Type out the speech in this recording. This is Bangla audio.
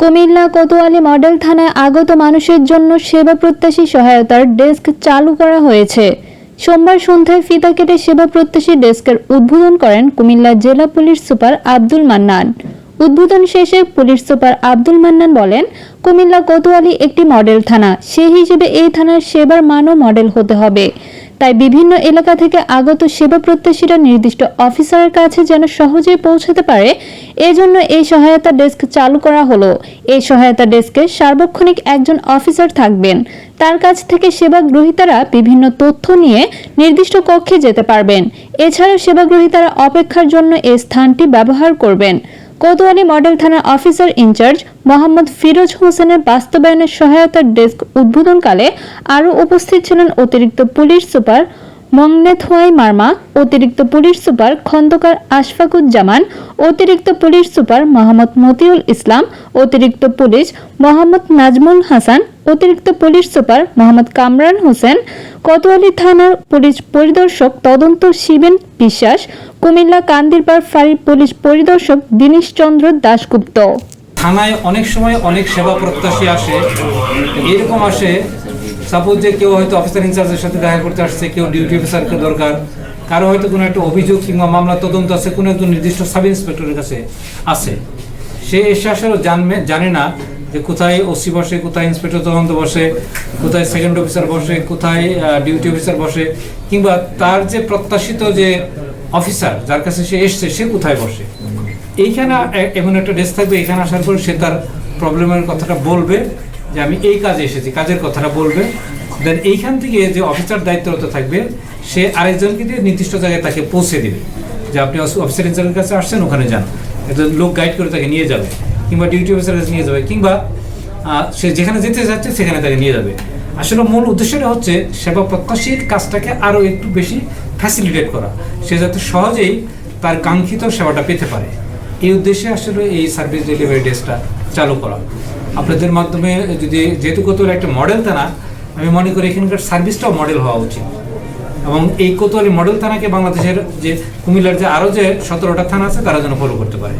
কুমিল্লা কোতোয়ালি মডেল থানায় আগত মানুষের জন্য সেবা প্রত্যাশী সহায়তার ডেস্ক চালু করা হয়েছে। সোমবার সন্ধ্যায় ফিতা কেটে সেবা প্রত্যাশী ডেস্কের উদ্বোধন করেন কুমিল্লা জেলা পুলিশ সুপার আব্দুল মান্নান। উদ্বোধন শেষে পুলিশ সুপার আব্দুল মান্নান বলেন, কুমিল্লা কোতোয়ালি একটি মডেল থানা। সেই হিসেবে এই থানার সেবার মানও মডেল হতে হবে। তাই বিভিন্ন এলাকা থেকে আগত সেবা প্রত্যাশীরা নির্দিষ্ট অফিসারের কাছে যেন সহজেই পৌঁছাতে পারে, এজন্য এই সহায়তা ডেস্ক চালু করা হলো। এই সহায়তা ডেস্কে সার্বক্ষণিক একজন অফিসার থাকবেন। তার কাছ থেকে সেবা গ্রহীতারা বিভিন্ন তথ্য নিয়ে নির্দিষ্ট কক্ষে যেতে পারবেন। এছাড়া সেবা গ্রহীতারা অপেক্ষার জন্য এই স্থানটি ব্যবহার করবেন। কোতোয়ালি মডেল থানার officer in charge Mohammad Firoz হোসেনের বাস্তবায়নের সহায়তার ডেস্ক উদ্বোধনকালে আরও উপস্থিত ছিলেন অতিরিক্ত পুলিশ সুপার মংনেথ হোয়াই মার্মা, অতিরিক্ত পুলিশ সুপার খন্দকার আশফাকুজ্জামান, অতিরিক্ত পুলিশ সুপার মোহাম্মদ মতিউল ইসলাম, অতিরিক্ত পুলিশ মোহাম্মদ নাজমুল হাসান, অতিরিক্ত পুলিশ সুপার মোহাম্মদ কামরান হোসেন, কোতোয়ালি থানার পুলিশ পরিদর্শক তদন্ত শিবেন বিশ্বাস কুমিল্লা কান্দিরপাড় ফাঁড়ির পুলিশ পরিদর্শক দীনেশ চন্দ্র দাশগুপ্ত। থানায় অনেক সময় অনেক সেবা প্রত্যাশী আসে। এরকম আসে সাপোজ যে কেউ হয়তো অফিসার ইনচার্জের সাথে দেখা করতে আসছে, কেউ ডিউটি অফিসারকে দরকার, কারও হয়তো কোনো একটা অভিযোগ কিংবা মামলা তদন্ত আছে, কোনো একজন নির্দিষ্ট সাব ইন্সপেক্টরের কাছে আছে। সে এসে আসলে জানবে জানে না যে কোথায় ওসি বসে, কোথায় ইন্সপেক্টর তদন্ত বসে, কোথায় সেকেন্ড অফিসার বসে, কোথায় ডিউটি অফিসার বসে, কিংবা তার যে প্রত্যাশিত যে অফিসার যার কাছে সে এসছে, সে কোথায় বসে? এইখানে এমন একটা ডেস্ক থাকবে এখানে আসার পর সে তার প্রবলেমের কথাটা বলবে, যে আমি এই কাজে এসেছি, কাজের কথাটা বলবে। দেন এইখান থেকে যে অফিসার দায়িত্বরত থাকবে, সে আরেকজনকে দিয়ে নির্দিষ্ট জায়গায় তাকে পৌঁছে দেবে। যে আপনি অফিসার ইনচার্জের কাছে আসছেন, ওখানে যান। একজন লোক গাইড করে তাকে নিয়ে যাবে, কিংবা ডিউটি অফিসারের কাছে নিয়ে যাবে, কিংবা সে যেখানে যেতে যাচ্ছে, সেখানে তাকে নিয়ে যাবে। আসলে মূল উদ্দেশ্যটা হচ্ছে, সেবা প্রত্যাশীর কাজটাকে আরও একটু বেশি ফ্যাসিলিটেট করা। সে যাতে সহজেই তার কাঙ্ক্ষিত সেবাটা পেতে পারে। এই উদ্দেশ্যে আসলে এই সার্ভিস ডেলিভারি ডেস্কটা চালু করা। আপনাদের মাধ্যমে যদি যেহেতু কোথাও একটা মডেল থানা আমি মনে করি এখানকার সার্ভিসটাও মডেল হওয়া উচিত। এবং এই কোতোয়ালি মডেল থানাকে বাংলাদেশের যে কুমিল্লার যে আরও যে সতেরোটা থানা আছে, তারা যেন ফলো করতে পারে।